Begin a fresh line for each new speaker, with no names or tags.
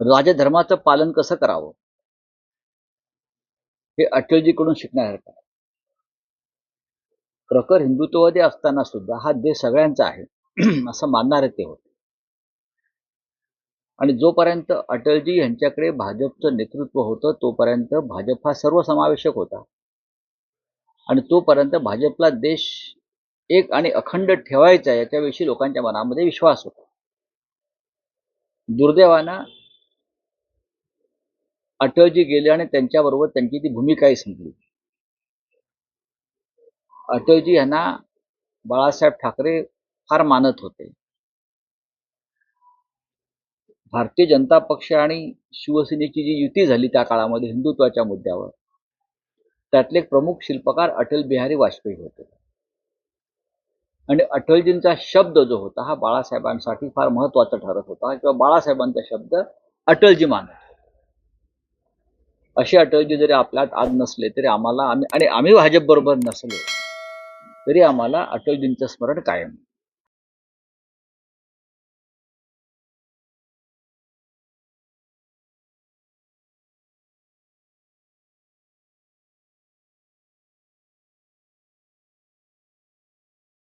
राजधर्माचं पालन कसं करावं? हे अटलजीकडून शिकण्यासारखं प्रखर हिंदुत्ववादी असताना सुद्धा हा देश सगळ्यांचा आहे असं मानणारे ते होते. आणि जोपर्यंत अटलजी यांच्याकडे भाजपचं नेतृत्व होतं तोपर्यंत भाजप हा सर्वसमावेशक होता. आणि तोपर्यंत भाजपला देश एक आणि अखंड ठेवायचा याच्याविषयी लोकांच्या मनामध्ये विश्वास होता. दुर्दैवानं अटलजी गेले आणि त्यांच्याबरोबर त्यांची ती भूमिकाही संपली. अटलजी यांना बाळासाहेब ठाकरे फार मानत होते. भारतीय जनता पक्ष आणि शिवसेनेची जी युती झाली त्या काळामध्ये हिंदुत्वाच्या मुद्द्यावर त्यातले एक प्रमुख शिल्पकार अटल बिहारी वाजपेयी होते. आणि अटलजींचा शब्द जो होता हा बाळासाहेबांसाठी फार महत्त्वाचा ठरत होता किंवा बाळासाहेबांचा शब्द अटलजी मानत अशी असे अटलजी जरी आपल्यात आज नसले तरी आम्हाला आम्ही आणि आम्ही भाजप बरोबर नसलो तरी आम्हाला अटलजींचं स्मरण कायम